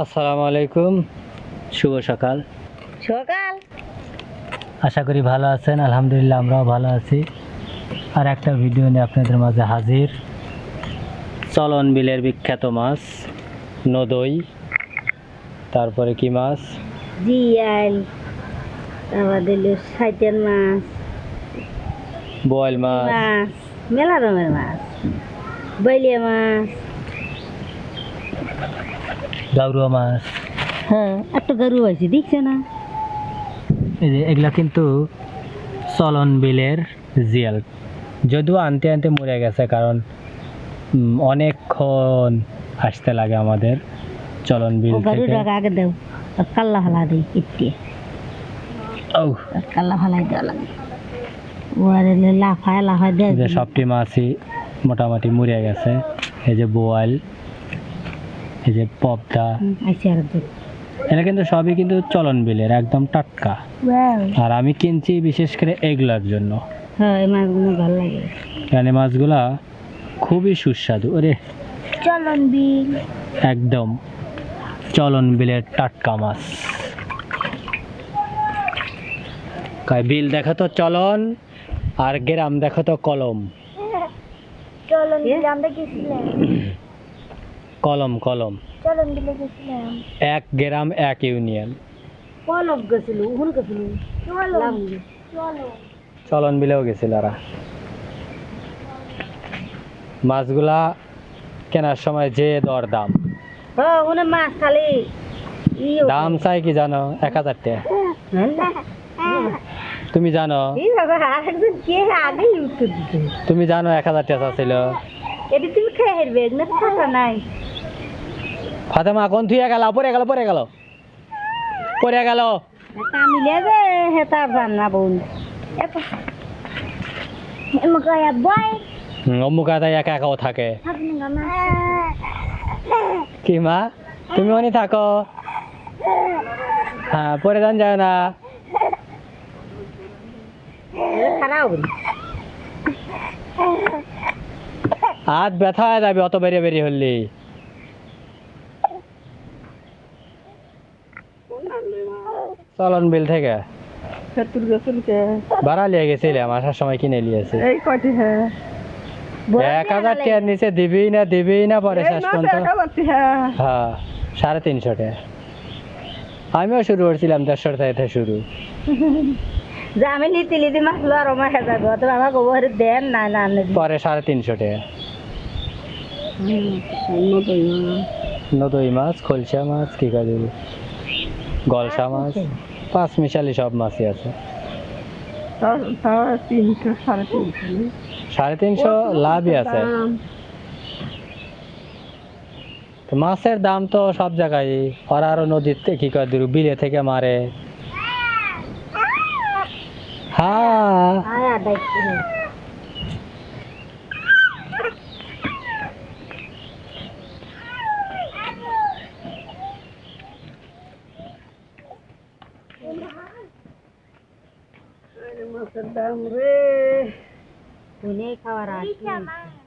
আসসালামু আলাইকুম। শুভ সকাল। সকাল। আশা করি ভালো আছেন আলহামদুলিল্লাহ আমরাও ভালো আছি। আর একটা ভিডিও নিয়ে আপনাদের মাঝে হাজির। চলন বিলের বিখ্যাত মাছ নদই তারপরে কি মাছ? জিয়াল দিল সাইটের মাছ। বোয়াল মাছ। মেলা রকমের মাছ। বাইলিয়া মাছ। গাউরুয়া মাছ। হ্যাঁ একটা আছে দেখছে না? এই যে এগুলা কিন্তু চলন বিলের জিয়াল। যদিও আনতে আনতে মরে গেছে কারণ অনেকক্ষণ আসতে লাগে আমাদের চলন বিল থেকে। আগে দেও কাল্লা ফালা দিই ইটে ও কাল্লা ফালাই দেওয়া লাগে। লাফায় লাফায় দেয়। যে সবটি মাছই মোটামুটি মরে গেছে। এই যে বোয়াল এই যে আইসি এটা কিন্তু সবই কিন্তু চলন বিলের একদম টাটকা। আর আমি কিনছি বিশেষ করে এগুলার জন্য। হ্যাঁ এই মাছগুলো কারণ এই মাছগুলা খুবই সুস্বাদু ওরে। চলন বিল। একদম চলন বিলের টাটকা মাছ। কয় বিল দেখো তো চলন আর গ্রাম দেখো তো কলম। চলন বিল আমরা কলম কলম। চলন বিলে গেছিলাম। এক গ্রাম এক ইউনিয়ন। পলক গেছিল উহুন গেছিল। চলন চলন। চলন বিলেও গেছিল ওরা মাছগুলা কেনার সময় যে দর দাম। হ্যাঁ উনি মাছ খালি। দাম চাই কি জানো? এক হাজার টাকা। তুমি জানো? এই বাবা আরেকজন কে আগে উত্তর দিতে? তুমি জানো এক হাজার টাকা ছিল না টাকা নাই। ফাতেমা কোন থুয়ে গেল? পরে গেল পরে গেল। পরে গেল। কামিলে যে হেতার জান না বোন। এমকয়া বয়। অম্মুকা তাই একা একাও থাকে। কি মা? তুমি অনি থাকো। হ্যাঁ পরে যান যায় না। খারাপ হাত ব্যথা হয়ে যাবে অত বেরিয়ে বেরিয়ে হলি। চলন বিল থেকে। সত্তর গেছিল কে? ভাড়া লিয়ে গেছিলাম আসার সময় কিনে নিয়েছি এই কটি হ্যাঁ এক হাজার টাকার নিচে দিবি না দিবি না পরে শেষ পর্যন্ত। হ্যাঁ সাড়ে তিনশো টাকা আমিও শুরু করছিলাম দেড়শো টাকা শুরু। যে আমি নীতি নীতি মাছ লো আর আমার হেজার আমার গোবর দেন না না না পরে সাড়ে তিনশো টাকা নদই মাছ খলসা মাছ কি কাজে গলসা মাছ পাঁচ মিশালি সব মাছই আছে। সাড়ে তিনশো লাভই আছে। মাছের দাম তো সব জায়গায় ওরা আরও নদীতে কি করে দূর বিলে থেকে মারে। হ্যাঁ। มาสดามเร่วันนี้เข้าราชี